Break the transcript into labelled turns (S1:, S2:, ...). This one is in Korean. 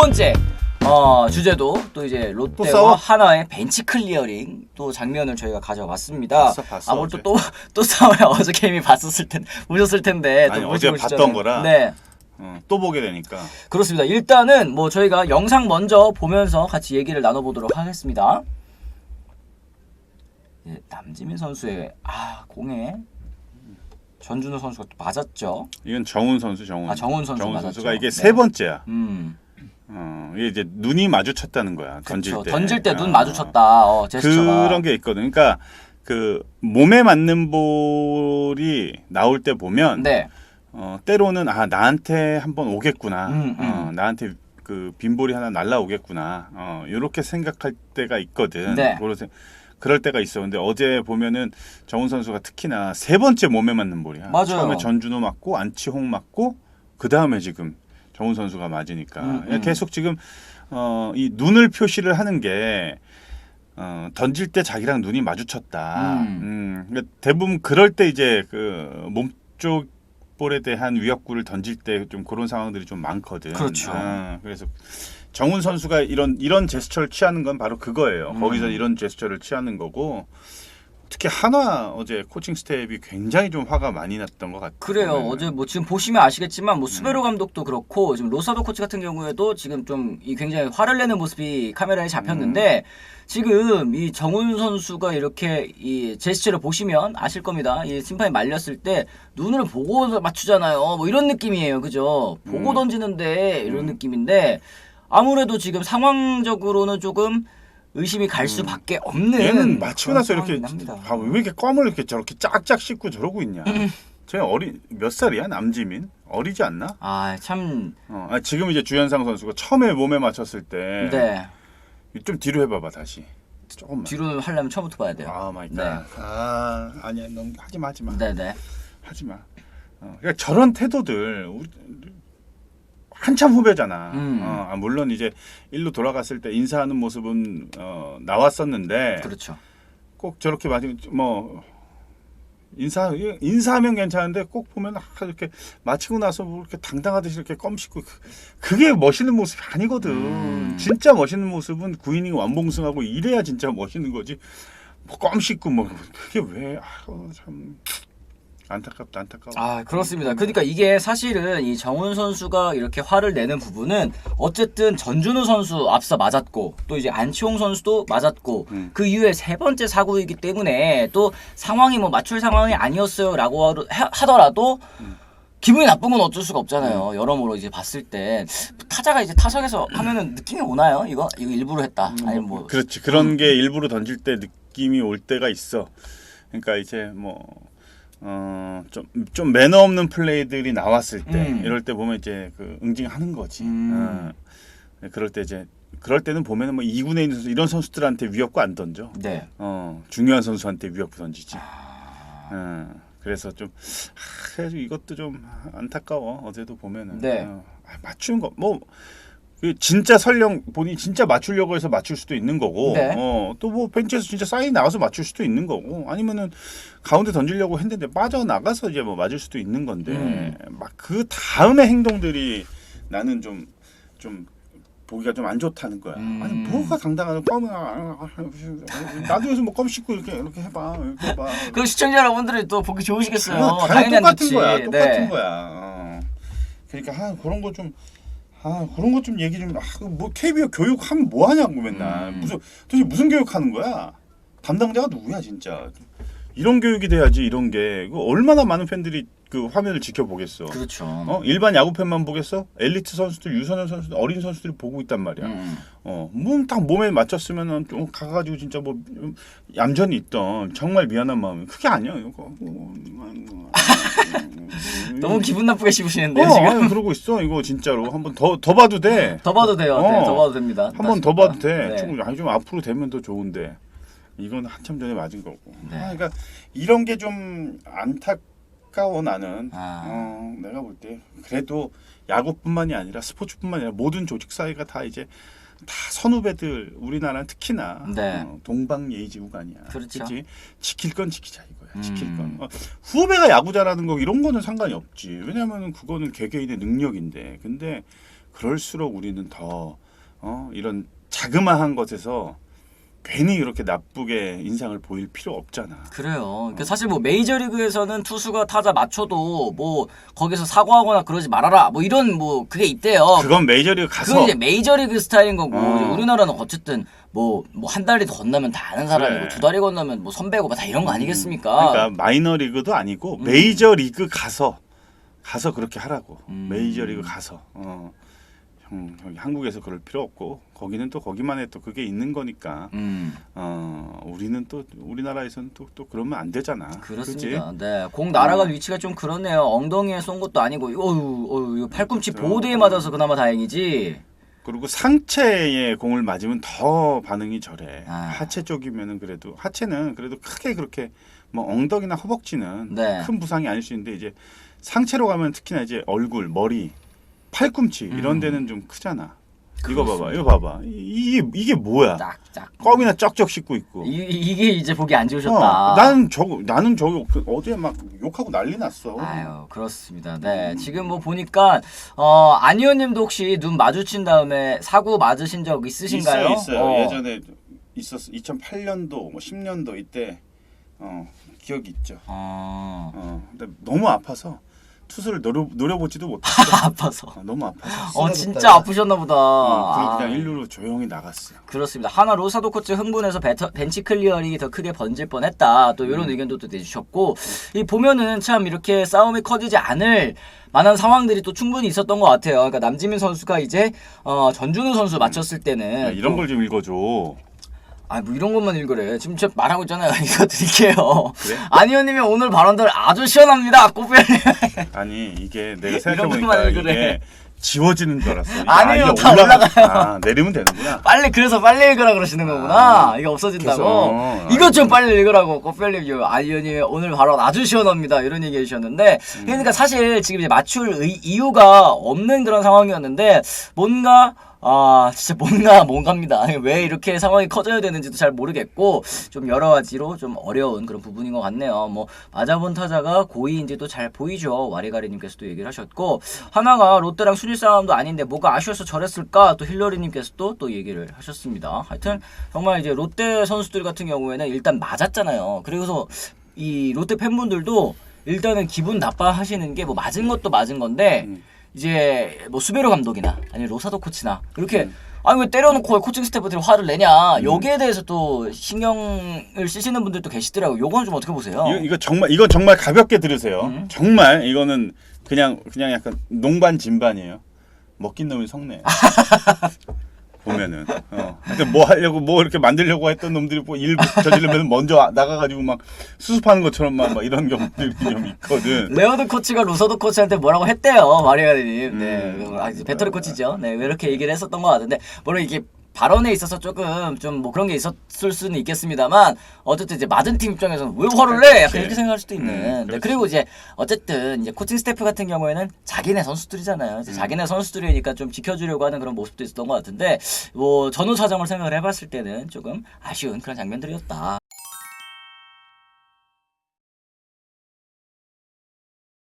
S1: 번째 어, 주제도 또 이제
S2: 또
S1: 롯데와? 하나의 벤치 클리어링 또 장면을 저희가 가져왔습니다.
S2: 봤어, 봤어,
S1: 아무래도. 또 또 싸워야 어제 게임이 봤었을 텐 보셨을 텐데 또
S2: 아니,
S1: 보시고
S2: 어제 봤던. 거라.
S1: 네.
S2: 어, 또 보게 되니까
S1: 그렇습니다. 일단은 뭐 저희가 영상 먼저 보면서 같이 얘기를 나눠보도록 하겠습니다. 예, 남지민 선수의 아 공에 전준호 선수가 또 맞았죠.
S2: 이건 정훈 선수 정훈.
S1: 아, 정훈 선수
S2: 정훈
S1: 맞았죠.
S2: 선수가 이게
S1: 네.
S2: 세 번째야.
S1: 음,
S2: 어, 이게 이제 눈이 마주쳤다는 거야. 던질
S1: 그렇죠.
S2: 때.
S1: 던질 때 눈
S2: 어.
S1: 마주쳤다. 어, 제스처가.
S2: 그런 게 있거든. 그러니까 그 몸에 맞는 볼이 나올 때 보면
S1: 네.
S2: 어, 때로는 아 나한테 한번 오겠구나.
S1: 음, 음.
S2: 어, 나한테 그 빈볼이 하나 날라오겠구나. 어, 이렇게 생각할 때가 있거든.
S1: 네.
S2: 그래서 그럴 때가 있어. 근데 어제 보면은 정훈 선수가 특히나 세 번째 몸에 맞는 볼이야.
S1: 맞아요.
S2: 처음에 전준호 맞고 안치홍 맞고 그 다음에 지금 정훈 선수가 맞으니까
S1: 음, 음.
S2: 계속 지금 어, 이 눈을 표시를 하는 게 어, 던질 때 자기랑 눈이 마주쳤다.
S1: 음.
S2: 음, 그러니까 대부분 그럴 때 이제 그 몸쪽 볼에 대한 위협구를 던질 때 좀 그런 상황들이 좀 많거든.
S1: 그렇죠.
S2: 어, 그래서 정훈 선수가 이런 이런 제스처를 취하는 건 바로 그거예요.
S1: 음.
S2: 거기서 이런 제스처를 취하는 거고 특히 한화 어제 코칭 스텝이 굉장히 좀 화가 많이 났던 것 같아요.
S1: 그래요.
S2: 네.
S1: 어제 뭐 지금 보시면 아시겠지만 뭐
S2: 음.
S1: 수베로 감독도 그렇고 지금 로사도 코치 같은 경우에도 지금 좀 이 굉장히 화를 내는 모습이 카메라에 잡혔는데
S2: 음.
S1: 지금 이 정훈 선수가 이렇게 이 제스처를 보시면 아실 겁니다. 이 심판이 말렸을 때 눈을 보고 맞추잖아요. 뭐 이런 느낌이에요. 그죠? 보고
S2: 음.
S1: 던지는데 이런
S2: 음.
S1: 느낌인데 아무래도 지금 상황적으로는 조금 의심이 갈 수밖에 없는
S2: 음. 얘는
S1: 그런
S2: 나서 이렇게. 봐, 왜 이렇게 껌을 이렇게 저렇게 짝짝 씻고 저러고 있냐?
S1: 음.
S2: 쟤 어리 몇 살이야 남지민? 어리지 않나?
S1: 아, 참
S2: 어, 아, 지금 이제 주현상 선수가 처음에 몸에 맞췄을 때좀
S1: 네.
S2: 뒤로 해봐봐 다시 조금만.
S1: 뒤로 하려면 처음부터 봐야 돼요.
S2: 아 마이 갓.
S1: 네.
S2: 아 아니야 넌 하지 마 하지 마
S1: 네네.
S2: 하지 마. 어, 그러니까 저런 태도들 우리, 한참 후배잖아.
S1: 음.
S2: 어, 아, 물론 이제 일로 돌아갔을 때 인사하는 모습은 어, 나왔었는데
S1: 그렇죠.
S2: 꼭 저렇게 맞으면 뭐 인사 인사하면 괜찮은데 꼭 보면 아, 이렇게 마치고 나서 뭐 이렇게 당당하듯이 이렇게 껌 씻고 그- 그게 멋있는 모습이 아니거든.
S1: 음.
S2: 진짜 멋있는 모습은 구인이 완봉승하고 이래야 진짜 멋있는 거지. 뭐껌 씻고 뭐 그게 왜 아우 참 안타깝다 안타까워.
S1: 아 그렇습니다. 그러니까 이게 사실은 이 정훈 선수가 이렇게 화를 내는 부분은 어쨌든 전준우 선수 앞서 맞았고 또 이제 안치홍 선수도 맞았고
S2: 음.
S1: 그 이후에 세 번째 사고이기 때문에 또 상황이 뭐 맞출 상황이 아니었어요라고 하- 하더라도
S2: 음.
S1: 기분이 나쁜 건 어쩔 수가 없잖아요. 여러모로 이제 봤을 때 타자가 이제 타석에서 하면은 느낌이 오나요? 이거 이거 일부러 했다. 아니면 뭐
S2: 그렇지 그런 게 일부러 던질 때 느낌이 올 때가 있어. 그러니까 이제 뭐. 어, 좀, 좀 매너 없는 플레이들이 나왔을 때,
S1: 음.
S2: 이럴 때 보면 이제 그 응징하는 거지.
S1: 음.
S2: 어, 그럴 때 이제, 그럴 때는 보면은 뭐 2군에 있는 선수, 이런 선수들한테 위협구 안 던져.
S1: 네.
S2: 어, 중요한 선수한테 위협구 던지지.
S1: 아.
S2: 어, 그래서 좀, 하, 그래서 이것도 좀 안타까워. 어제도 보면은.
S1: 네.
S2: 어, 아, 맞추는 거, 뭐, 그 진짜 설령 본인이 진짜 맞추려고 해서 맞출 수도 있는 거고,
S1: 네.
S2: 어, 또 뭐 벤치에서 진짜 사인이 나와서 맞출 수도 있는 거고, 아니면은 가운데 던지려고 했는데 빠져나가서 이제 뭐 맞을 수도 있는 건데,
S1: 음.
S2: 막그 다음에 행동들이 나는 좀, 좀, 보기가 좀 안 좋다는 거야.
S1: 음.
S2: 아니 뭐가 당당하다 껌 나도 요즘 뭐껌 씻고 이렇게 이렇게 해봐 이렇게 해봐.
S1: 그 시청자 여러분들이 또 보기 좋으시겠어요.
S2: 당연히, 똑같은. 거야. 똑같은
S1: 네.
S2: 거야. 어. 그러니까 아, 그런 거 좀. 아 그런 거좀 얘기 좀. 아, 뭐 KBO 교육 하면 뭐 하냐고 맨날
S1: 음.
S2: 무슨 도대체 무슨 교육하는 거야? 담당자가 누구야 진짜? 이런 교육이 돼야지 이런 게 얼마나 많은 팬들이 그 화면을 지켜보겠어.
S1: 그렇죠.
S2: 어 일반 야구 팬만 보겠어? 엘리트 선수들, 유소년 선수들, 어린 선수들이 보고 있단 말이야.
S1: 음.
S2: 어, 몸딱 몸에 맞췄으면은 좀 가가지고 진짜 뭐 음, 얌전히 있던 정말 미안한 마음이 그게 아니야 이거.
S1: 너무 기분 나쁘게 씹으시는데요
S2: 어,
S1: 지금.
S2: 아니, 그러고 있어 이거 진짜로 한번 더더 봐도 돼.
S1: 더 봐도 돼요.
S2: 어.
S1: 네, 더 봐도 됩니다.
S2: 한 번 더 봐도 돼.
S1: 네.
S2: 좀, 아니 좀 앞으로 되면 더 좋은데 이건 한참 전에 맞은 거고.
S1: 네.
S2: 아, 그러니까 이런 게 좀 안타 까워 나는.
S1: 아.
S2: 어, 내가 볼 때 그래도 야구뿐만이 아니라 스포츠뿐만이 아니라 모든 조직 사회가 다 이제 다 선후배들 우리나라는 특히나
S1: 네.
S2: 어, 동방 예의지구가 아니야.
S1: 그렇죠.
S2: 그치? 지킬 건 지키자 이거야. 지킬
S1: 음.
S2: 건. 어, 후배가 야구 잘하는 거 이런 거는 상관이 없지. 왜냐면은 그거는 개개인의 능력인데. 근데 그럴수록 우리는 더 어, 이런 자그마한 것에서 괜히 이렇게 나쁘게 인상을 보일 필요 없잖아.
S1: 그래요. 그러니까 사실 뭐 메이저리그에서는 투수가 타자 맞춰도 뭐 거기서 사과하거나 그러지 말아라. 뭐 이런 뭐 그게 있대요.
S2: 그건 메이저리그 가서
S1: 그건 이제 메이저리그 스타일인 거고
S2: 어.
S1: 이제 우리나라는 어쨌든 뭐 뭐 한 달이 더 건너면 다 아는 사람이고
S2: 그래.
S1: 두 달이 건너면 뭐 선배고 뭐다 이런 거 아니겠습니까?
S2: 그러니까 마이너리그도 아니고
S1: 음.
S2: 메이저리그 가서 가서 그렇게 하라고.
S1: 음.
S2: 메이저리그 가서. 어. 형, 여기 한국에서 그럴 필요 없고 거기는 또 거기만의 또 그게 있는 거니까
S1: 음
S2: 어 우리는 또 우리나라에서는 또 또 그러면 안 되잖아.
S1: 그렇습니다. 네, 공 날아간 위치가 좀 그렇네요. 엉덩이에 쏜 것도 아니고, 어유, 어유, 이거 팔꿈치
S2: 그렇죠.
S1: 보호대에 맞아서 그나마 다행이지.
S2: 그리고 상체에 공을 맞으면 더 반응이 저래.
S1: 아.
S2: 하체 쪽이면은 그래도 하체는 그래도 크게 그렇게 뭐 엉덩이나 허벅지는
S1: 네.
S2: 큰 부상이 아닐 수 있는데 이제 상체로 가면 특히나 이제 얼굴, 머리, 팔꿈치 이런
S1: 음.
S2: 데는 좀 크잖아. 이거 봐봐, 이거 봐봐. 이- 이게 이게 뭐야?
S1: 딱, 딱.
S2: 껌이나 쩍쩍 씻고 있고.
S1: 이, 이게 이제 보기 안 좋으셨다.
S2: 어, 나는 저거 나는 저거 그 어디에 막 욕하고 난리 났어.
S1: 아유 그렇습니다. 네 지금 뭐 보니까 어 안 의원님도 혹시 눈 마주친 다음에 사고 맞으신 적 있으신가요?
S2: 있어요, 있어요.
S1: 어.
S2: 예전에 있었어. 2008년도, 뭐 10년도 이때 어, 기억이 있죠.
S1: 어.
S2: 어, 근데 너무 아파서 투수를 노려 노려보지도 못했어.
S1: 아파서.
S2: 어, 너무 아파서.
S1: 어 진짜 아프셨나 보다.
S2: 어,
S1: 아.
S2: 그냥 일루로 조용히 나갔어.
S1: 그렇습니다. 하나 로 사도 코치 흥분해서 베터, 벤치 클리어링이 더 크게 번질 뻔했다. 또
S2: 음.
S1: 이런 의견도 또 내주셨고 이 보면은 참 이렇게 싸움이 커지지 않을 만한 상황들이 또 충분히 있었던 것 같아요. 그러니까 남지민 선수가 이제 어, 전준우 선수 맞췄을 때는
S2: 야, 이런 걸 좀 읽어줘.
S1: 아 뭐 이런 것만 읽으래. 지금 제가 말하고 있잖아요. 이거 드릴게요.
S2: 그래?
S1: 안의원님이 오늘 발언들 아주 시원합니다. 꽃별님.
S2: 아니 이게 내가 생각해보니까 이게
S1: 읽으래.
S2: 지워지는 줄 알았어.
S1: 아니에요,
S2: 이게
S1: 다 올라가요.
S2: 아, 내리면 되는구나.
S1: 빨리 그래서 빨리 읽으라 그러시는 거구나. 이거 없어진다고.
S2: 그래서,
S1: 이것 좀 빨리 읽으라고 꽃별님 아이언이 오늘 발언 아주 시원합니다. 이런 얘기 해주셨는데 그러니까 사실 지금 이제 맞출 의- 이유가 없는 그런 상황이었는데 뭔가 아 진짜 뭔가 뭔가입니다. 왜 이렇게 상황이 커져야 되는지도 잘 모르겠고 좀 여러 가지로 좀 어려운 그런 부분인 것 같네요. 뭐 맞아본 타자가 고의인지도 잘 보이죠. 와리가리님께서도 얘기를 하셨고 하나가 롯데랑 순위 싸움도 아닌데 뭐가 아쉬워서 저랬을까 또 힐러리님께서도 또 얘기를 하셨습니다. 하여튼 정말 이제 롯데 선수들 같은 경우에는 일단 맞았잖아요. 그래서 이 롯데 팬분들도 일단은 기분 나빠하시는 게 뭐 맞은 것도 맞은 건데
S2: 음.
S1: 이제 뭐 수베로 감독이나 아니면 로사도 코치나 이렇게
S2: 음.
S1: 아니 왜 때려놓고 왜 코칭 스태프들이 화를 내냐 여기에 대해서 또 신경을 쓰시는 분들도 계시더라고요. 요건 좀 어떻게 보세요?
S2: 이거, 이거 정말 이건 정말 가볍게 들으세요.
S1: 음.
S2: 정말 이거는 그냥 그냥 약간 농반 진반이에요. 먹긴 놈이 속네. 보면은 어. 그러니까 뭐 하려고 뭐 이렇게 만들려고 했던 놈들이 뭐일 저지르면 먼저 나가가지고 막 수습하는 것처럼 막, 막 이런 경우들이 좀 있거든.
S1: 레어드 코치가 로서드 코치한테 뭐라고 했대요, 마리아님. 네,
S2: 음.
S1: 아, 배터리 코치죠. 네, 왜 이렇게 얘기를 했었던 것 같은데, 물론 이게 발언에 있어서 조금 좀 뭐 그런 게 있었을 수는 있겠습니다만, 어쨌든 이제 맞은 팀 입장에서는 왜 화를 내? 약간. 이렇게 생각할 수도 있는.
S2: 음,
S1: 네. 그리고 이제 어쨌든 이제 코칭 스태프 같은 경우에는 자기네 선수들이잖아요.
S2: 음.
S1: 이제 자기네 선수들이니까 좀 지켜주려고 하는 그런 모습도 있었던 것 같은데, 뭐 전후 사정을 생각을 해봤을 때는 조금 아쉬운 그런 장면들이었다.